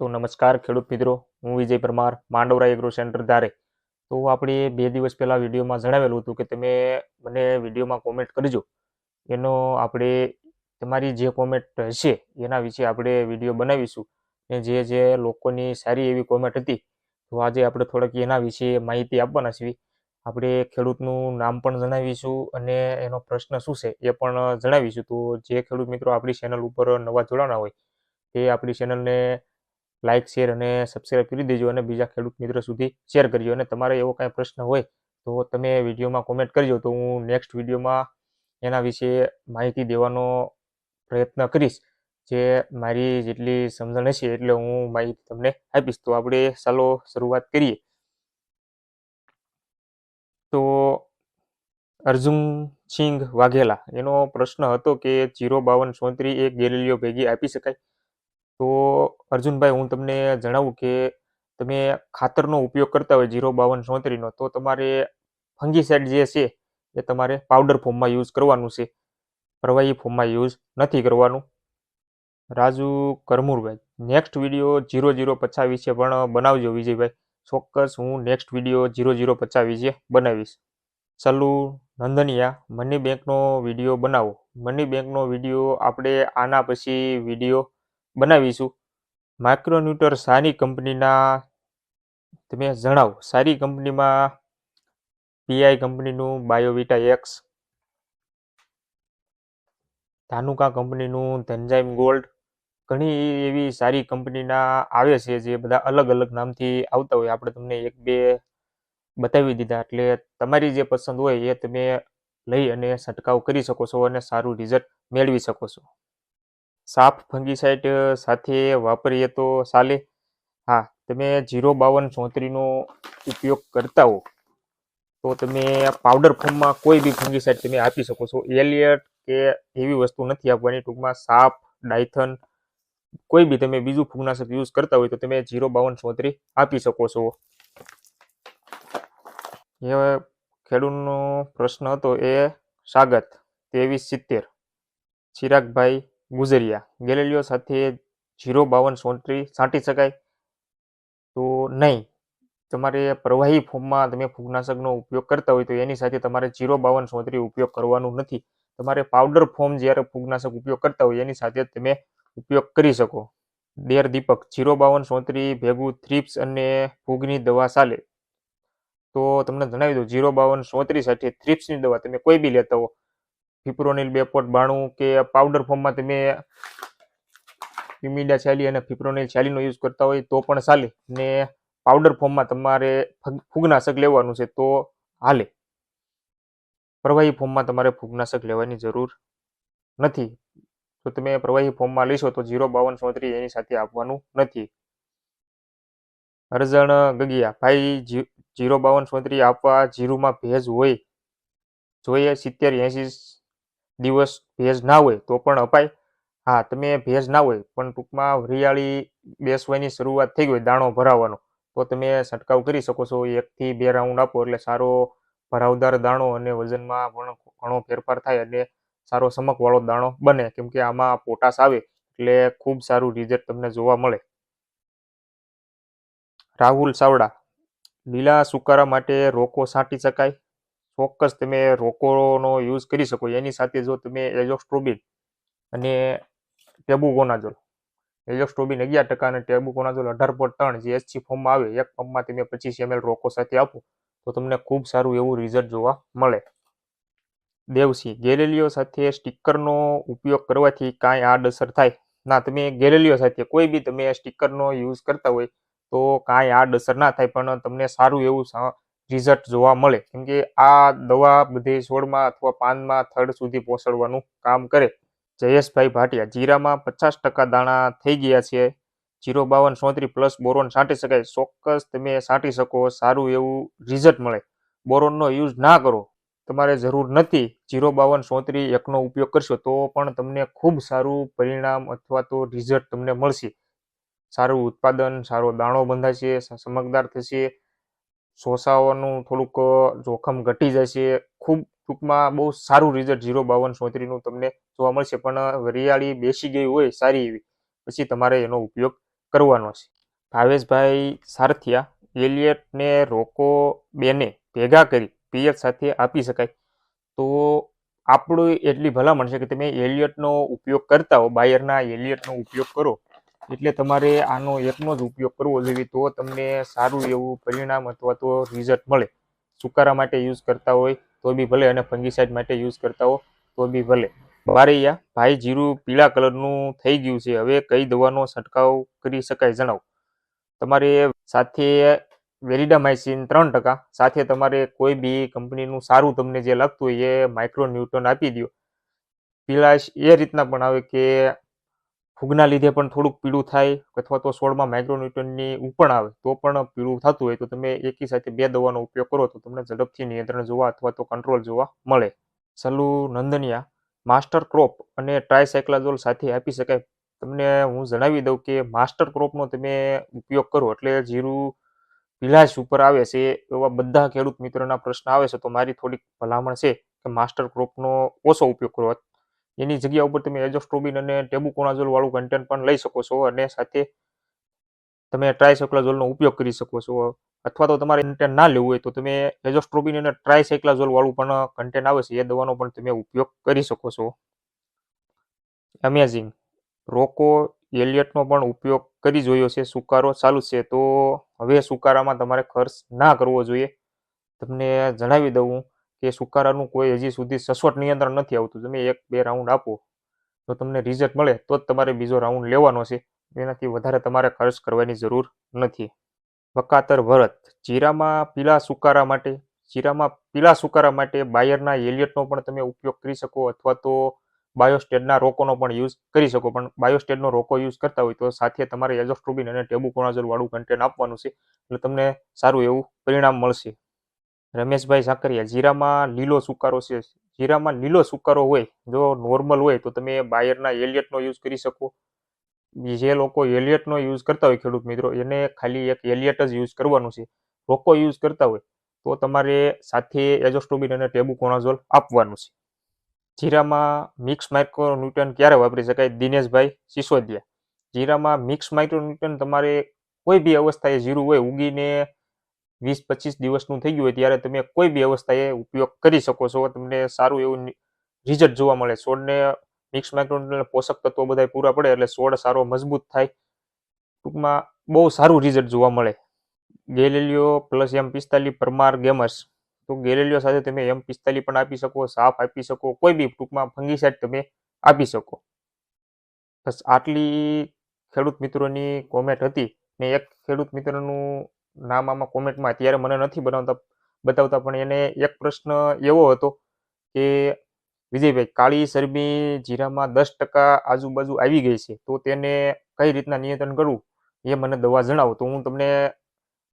તો નમસ્કાર ખેડૂત મિત્રો, હું વિજય પરમાર માંડવરા એગ્રો સેન્ટર ધારે. તો આપણે બે દિવસ પહેલાં વિડીયોમાં જણાવેલું હતું કે તમે મને વિડીયોમાં કોમેન્ટ કરજો. એનો આપણે, તમારી જે કોમેન્ટ હશે એના વિશે આપણે વીડિયો બનાવીશું. ને જે જે લોકોની સારી એવી કોમેન્ટ હતી, તો આજે આપણે થોડાક એના વિશે માહિતી આપવાના છીએ. આપણે ખેડૂતનું નામ પણ જણાવીશું અને એનો પ્રશ્ન શું છે એ પણ જણાવીશું. તો જે ખેડૂત મિત્રો આપણી ચેનલ ઉપર નવા જોડાણા હોય, તે આપણી ચેનલને લાઇક શેર અને સબસ્ક્રાઈબ કરી દેજો અને બીજા ખેડૂત મિત્રો સુધી શેર કરજો. અને તમારે એવો કાંઈ પ્રશ્ન હોય તો તમે વિડીયોમાં કોમેન્ટ કરજો તો હું નેક્સ્ટ વિડીયોમાં એના વિશે માહિતી દેવાનો પ્રયત્ન કરીશ. જે મારી જેટલી સમજણ હશે એટલે હું માહિતી તમને આપીશ. તો આપણે ચાલો શરૂઆત કરીએ. તો અર્જુન સિંઘ વાઘેલા, એનો પ્રશ્ન હતો કે જીરો બાવન સોત્રી એક ગેલેલિયો ભેગી આપી શકાય? તો અર્જુનભાઈ, હું તમને જણાવું કે તમે ખાતરનો ઉપયોગ કરતા હોય જીરો બાવન સોત્રીનો, તો તમારે ફંગીસાઇડ જે છે એ તમારે પાવડર ફોર્મમાં યુઝ કરવાનું છે. પ્રવાહી ફોર્મમાં યુઝ નથી કરવાનું. રાજુ કરમુરભાઈ નેક્સ્ટ વીડિયો જીરો જીરો પચાસ વિશે પણ બનાવજો વિજયભાઈ. ચોક્કસ હું નેક્સ્ટ વીડિયો જીરો જીરો પચાસ વિશે બનાવીશ. સલ્લુ નંદનિયા, મની બેંકનો વીડિયો બનાવો. મની બેંકનો વીડિયો આપણે આના પછી વીડિયો બનાવીશું. માઇક્રોન્યુટર સારી કંપનીના, તમે જણાવો, સારી કંપનીમાં પીઆઈ કંપનીનું બાયોવિટા એક્સ ધાનુકા કંપનીનું ધનજાઇમ ગોલ્ડ ઘણી એવી સારી કંપનીના આવે છે જે બધા અલગ અલગ નામથી આવતા હોય. આપણે તમને એક બે બતાવી દીધા. એટલે તમારી જે પસંદ હોય એ તમે લઈ અને છંટકાવ કરી શકો છો અને સારું રિઝલ્ટ મેળવી શકો છો. સાફ ફંગીસાઇડ સાથે વાપરીએ તો ચાલે. હા, તમે જીરો બાવન ચોત્રીનો ઉપયોગ કરતા હો. તો તમે પાવડર ફોર્મમાં કોઈ બી ફંગીસાઇડ તમે આપી શકો છો. એલિયટ કે એવી વસ્તુ નથી આપવાની. ટૂંકમાં સાપ, ડાયથન, કોઈ બી તમે બીજું ફૂગનાશક યુઝ કરતા હોય તો તમે જીરો બાવન ચોત્રી આપી શકો છો. એ ખેડૂતનો પ્રશ્ન હતો એ સ્વાગત ત્રેવીસ સિત્તેર. ચિરાગભાઈ ગુજરિયા. ગેલેલિયો સાથે જીરો બાવન સોંત્રી છાંટી શકાય? તો નહીં. તમારે પ્રવાહી ફોર્મમાં તમે ફૂગનાશકનો ઉપયોગ કરતા હોય તો એની સાથે તમારે જીરો બાવન સોંત્રી ઉપયોગ કરવાનું નથી. તમારે પાવડર ફોર્મ જ્યારે ફૂગનાશક ઉપયોગ કરતા હોય એની સાથે તમે ઉપયોગ કરી શકો. દેર દીપક, જીરો બાવન સોંત્રી ભેગું થ્રીપ્સ અને ફૂગની દવા ચાલે. તો તમને જણાવી દઉં, જીરો બાવન સોત્રી સાથે થ્રીપ્સની દવા તમે કોઈ બી લેતા હો ફિપ્રોનિલ બે પોટ બાણું કે પાવડર ફોર્મમાં તમે ઇમિડા છાલી અને ફિપ્રોનિલ છાલીનો યુઝ કરતા હોય તો પણ ચાલે. ને પાવડર ફોર્મમાં તમારે ફૂગનાશક લેવાનું છે તો હાલે. પ્રવાહી ફોર્મમાં તમારે ફૂગનાશક લેવાની જરૂર નથી. તો તમે પ્રવાહી ફોર્મમાં લેશો તો જીરો, બાવન ચોત્રી એની સાથે આપવાનું નથી. અરજણ ગગિયા, ભાઈ જીરો, બાવન ચોત્રી આપવા જીરુમાં ભેજ હોય. જોઈએ સિત્તેર એંસી દિવસ ભેજ ના હોય તો પણ અપાય. હા, તમે ભેજ ના હોય પણ ટૂંકમાં વરિયાળી બેસવાની શરૂઆત થઈ ગઈ દાણો ભરાવાનો. તો તમે છંટકાવ કરી શકો છો. એકથી બે રાઉન્ડ આપો એટલે સારો ભરાવદાર દાણો અને વજનમાં પણ ઘણો ફેરફાર થાય અને સારો સમકવાળો દાણો બને. કેમ કે આમાં પોટાશ આવે એટલે ખૂબ સારું રિઝલ્ટ તમને જોવા મળે. રાહુલ સાવડા લીલા સુકારા માટે રોકો છાંટી શકાય? ચોક્કસ તમે રોકોનો યુઝ કરી શકો. એની સાથે જો તમે એઝોક્સ્ટ્રોબિન અને ટેબુકોનાઝોલ એઝોક્સ્ટ્રોબિન અગિયાર ટકા અને ટેબુકોનાઝોલ અઢાર પોઈન્ટ ત્રણ જે એસસી ફોર્મમાં આવે, એક પંપમાં તમે પચીસ એમએલ રોકો સાથે આપો, તો તમને ખૂબ સારું એવું રિઝલ્ટ જોવા મળે. દેવસિંહ, ગેલેલિયો સાથે સ્ટીકરનો ઉપયોગ કરવાથી કાંઈ આડઅસર થાય? ના, તમે ગેલેલિયો સાથે કોઈ બી તમે સ્ટીકરનો યુઝ કરતા હોય તો કાંઈ આડઅસર ના થાય, પણ તમને સારું એવું રિઝલ્ટ જોવા મળે, કેમ કે આ દવા બધે છોડમાં અથવા પાનમાં થડ સુધી પહોંચાડવાનું કામ કરે. જયેશભાઈ ભાટિયા, જીરામાં પચાસ ટકા દાણા થઈ ગયા છે. જીરો બાવન સોત્રી પ્લસ બોરોન છાંટી શકાય. ચોક્કસ તમે છાંટી શકો, સારું એવું રિઝલ્ટ મળે. બોરોનનો યુઝ ના કરો. તમારે જરૂર નથી જીરો બાવન સોત્રી એકનો ઉપયોગ કરશો તો પણ તમને ખૂબ સારું પરિણામ અથવા તો રિઝલ્ટ તમને મળશે. સારું ઉત્પાદન, સારો દાણો બંધાશે ચમકદાર થશે. શોષાવાનું થોડુંક જોખમ ઘટી જશે. ખૂબ ટૂંકમાં બહુ સારું રિઝલ્ટ જીરો બાવન સોત્રીનું તમને જોવા મળશે. પણ વરિયાળી બેસી ગઈ હોય સારી એવી. પછી તમારે એનો ઉપયોગ કરવાનો છે. ભાવેશભાઈ સારથિયા, એલિયટને રોકો બેને ભેગા કરી પિયત સાથે આપી શકાય. તો આપણું એટલી ભલામણ છે કે તમે એલિયટનો ઉપયોગ કરતા હો, બાયરના એલિયટનો ઉપયોગ કરો. એટલે તમારે આનો એકનો જ ઉપયોગ કરવો જોઈએ તો તમને સારું એવું પરિણામ અથવા તો રિઝલ્ટ મળે. સુકારા માટે યુઝ કરતા હોય તો બી ભલે અને ફંગીસાઇડ માટે યુઝ કરતા હો તો બી ભલે. બારૈયા ભાઈ જીરું પીળા કલરનું થઈ ગયું છે. હવે કઈ દવાનો છંટકાવ કરી શકાય જણાવો. તમારે સાથે વેરિડામાઇસિન ત્રણ ટકા, સાથે તમારે કોઈ બી કંપનીનું સારું તમને જે લાગતું હોય એ માઇક્રો ન્યૂટન આપી દો પીળાશ એ રીતના પણ આવે કે ફૂગના લીધે પણ થોડુંક પીળું થાય, અથવા તો છોડમાં માઇક્રોન્યુટનની ઉપણ આવે, તો પણ પીળું થતું હોય. તો તમે એકી સાથે બે દવાનો ઉપયોગ કરો, તો તમને ઝડપથી નિયંત્રણ જોવા અથવા તો કંટ્રોલ જોવા મળે. સલું નંદનિયા, માસ્ટર ક્રોપ અને ટ્રાયસાયક્લાઝોલ સાથે આપી શકાય. તમને હું જણાવી દઉં કે માસ્ટર ક્રોપનો તમે ઉપયોગ કરો, એટલે જીરું પીલાશ ઉપર આવે છે, એવા બધા ખેડૂત મિત્રોના પ્રશ્ન આવે છે, તો મારી થોડીક ભલામણ છે કે માસ્ટર ક્રોપનો ઓછો ઉપયોગ કરો. એની જગ્યા ઉપર તમે એજોસ્ટ્રોબિન અને ટેબુકોનાઝોલ વાળું કન્ટેન્ટ પણ લઈ શકો છો અને સાથે તમે ટ્રાયસાયક્લાઝોલનો ઉપયોગ કરી શકો છો. અથવા તો તમારે કન્ટેન્ટ ના લેવું હોય તો તમે એજોસ્ટ્રોબિન અને ટ્રાયસાયક્લાઝોલ વાળું પણ કન્ટેન્ટ આવે છે. એ દવાનો પણ તમે ઉપયોગ કરી શકો છો. અમેઝિંગ રોકો એલિયટનો પણ ઉપયોગ કરી જોયો છે. સુકારો ચાલુ છે. તો હવે સુકારામાં તમારે ખર્ચ ના કરવો જોઈએ. તમને જણાવી દઉં. કે સુકારાનું કોઈ હજી સુધી સસવટ નિયંત્રણ નથી આવતું. તમે એક, બે રાઉન્ડ આપો. તો તમને રિઝલ્ટ મળે, તો જ તમારે બીજો રાઉન્ડ લેવાનો છે. એનાથી વધારે તમારે ખર્ચ કરવાની જરૂર નથી. વકાતર ભરત, જીરામાં પીલા સુકારા માટે, જીરામાં પીલા સુકારા માટે બાયરના એલિયટનો પણ તમે ઉપયોગ કરી શકો અથવા તો બાયોસ્ટેડના રોકોનો પણ યુઝ કરી શકો. પણ બાયોસ્ટેડનો રોકો યુઝ કરતા હોય તો સાથે તમારે એઝોસ્ટ્રોબિન અને ટેબુકોનાઝોલ વાળું કન્ટેન્ટ આપવાનું છે. એટલે તમને સારું એવું પરિણામ મળશે. રમેશભાઈ સાકરિયા, જીરામાં લીલો સુકારો છે. જીરામાં લીલો સુકારો હોય, જો નોર્મલ હોય, તો તમે બાયરના એલિયટનો યુઝ કરી શકો. જે લોકો એલિયટનો યુઝ કરતા હોય ખેડૂત મિત્રો, એને ખાલી એક એલિયટ જ યુઝ કરવાનું છે. રોકો યુઝ કરતા હોય, તો તમારે સાથે એજોસ્ટોબિન અને ટેબુકોનાઝોલ આપવાનું છે. જીરામાં મિક્સ માઇક્રોન્યુટન ક્યારે વાપરી શકાય? દિનેશભાઈ સિસોદિયા. જીરામાં મિક્સ માઇક્રોન્યુટન તમારે કોઈ બી અવસ્થાએ જીરું હોય, ઉગીને વીસ પચીસ દિવસનું થઈ ગયું હોય ત્યારે તમે કોઈ બી અવસ્થાએ ઉપયોગ કરી શકો છો. તમને સારું એવું રિઝલ્ટ જોવા મળે. છોડને મિક્સ માઇક્રોન્યુટ્રન પોષક તત્વો બધા પૂરા પડે એટલે છોડ સારો મજબૂત થાય. ટૂંકમાં બહુ સારું રિઝલ્ટ જોવા મળે. ગેલેલિયો પ્લસ એમ પિસ્તાલીસ પરમાર ગેમર્સ તો ગેલેલિયો સાથે તમે એમ પિસ્તાલીસ પણ આપી શકો, સાફ આપી શકો, કોઈ બી ટૂંકમાં ફંગીસાઇડ તમે આપી શકો. બસ આટલી ખેડૂત મિત્રોની કોમેન્ટ હતી ને એક ખેડૂત મિત્રનું નામ આમાં કોમેન્ટમાં અત્યારે મને નથી બનાવતા બતાવતા, પણ એને એક પ્રશ્ન એવો હતો કે, વિજયભાઈ, કાળી ચરબી જીરામાં દસ ટકા આજુબાજુ આવી ગઈ છે, તો તેને કઈ રીતના નિયંત્રણ કરવું? એ મને દવા જણાવો. તો હું તમને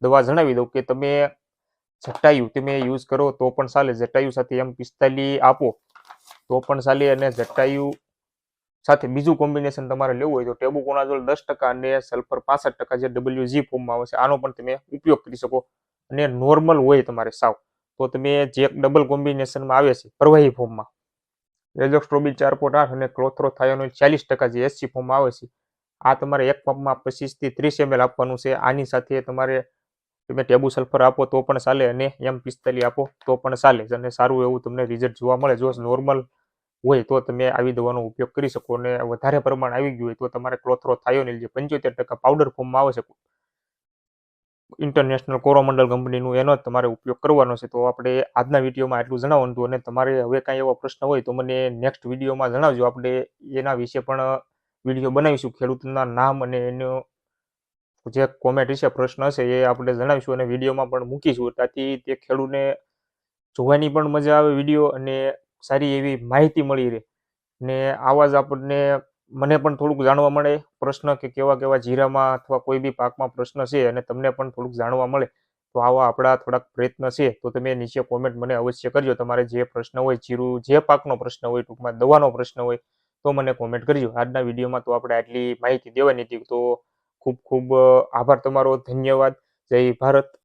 દવા જણાવી દઉં કે તમે જટાયુ તમે યુઝ કરો તો પણ ચાલે. જટાયુ સાથે એમ પિસ્તાલી આપો તો પણ ચાલે અને જટાયુ સાથે બીજું કોમ્બિનેશન તમારે લેવું હોય તો ટેબુકોનાઝોલ દસ ટકા અને સલ્ફર પાસઠ ટકા જે ડબલ્યુ જી ફોર્મમાં આવે છે, આનો પણ તમે ઉપયોગ કરી શકો. અને નોર્મલ હોય તમારે સાવ. તો તમે જે ડબલ કોમ્બિનેશનમાં આવે છે, પ્રવાહી ફોર્મમાં એઝોસ્ટ્રોબિલ ચાર પોઈન્ટ આઠ અને ક્લોથ્રોથાયોનોલ ચાલીસ ટકા જે એસસી ફોર્મમાં આવે છે, આ તમારે એક પંપમાં પચીસથી ત્રીસ એમએલ આપવાનું છે. આની સાથે તમારે તમે ટેબુ સલ્ફર આપો તો પણ ચાલે અને એમ પિસ્તાલી આપો તો પણ ચાલે. અને સારું એવું તમને રિઝલ્ટ જોવા મળે. જો નોર્મલ હોય તો તમે આવી દવાનો ઉપયોગ કરી શકો અને વધારે પ્રમાણ આવી ગયું હોય તો તમારે ક્લોથ્રોથાયોનિલ જે પંચોતેર ટકા પાવડર ફોર્મમાં આવે છે. ઇન્ટરનેશનલ કોરોમંડલ કંપનીનું એનો જ તમારે ઉપયોગ કરવાનો છે. તો આપણે આજના વિડીયોમાં એટલું જણાવવાનું હતું અને તમારે હવે કાંઈ એવો પ્રશ્ન હોય તો મને નેક્સ્ટ વિડીયોમાં જણાવજો. આપણે એના વિશે પણ વીડિયો બનાવીશું, ખેડૂતના નામ અને એનો જે કોમેન્ટ વિશે પ્રશ્ન હશે એ આપણે જણાવીશું અને વિડીયોમાં પણ મૂકીશું. ત્યાંથી તે ખેડૂતને જોવાની પણ મજા આવે વીડિયો અને સારી એવી માહિતી મળી રહે. ને આવા જ આપણને, મને પણ થોડુંક જાણવા મળે પ્રશ્ન કે કેવા કેવા જીરામાં અથવા કોઈ બી પાકમાં પ્રશ્ન છે અને તમને પણ થોડુંક જાણવા મળે, તો આવા આપણા થોડાક પ્રયત્ન છે, તો તમે નીચે કોમેન્ટ મને અવશ્ય કરજો. તમારે જે પ્રશ્ન હોય, જીરું, જે પાકનો પ્રશ્ન હોય, ટૂંકમાં દવાનો પ્રશ્ન હોય, તો મને કોમેન્ટ કરજો. આજના વિડીયોમાં તો આપણે આટલી માહિતી દેવાની હતી, તો ખૂબ ખૂબ આભાર તમારો. ધન્યવાદ. જય ભારત.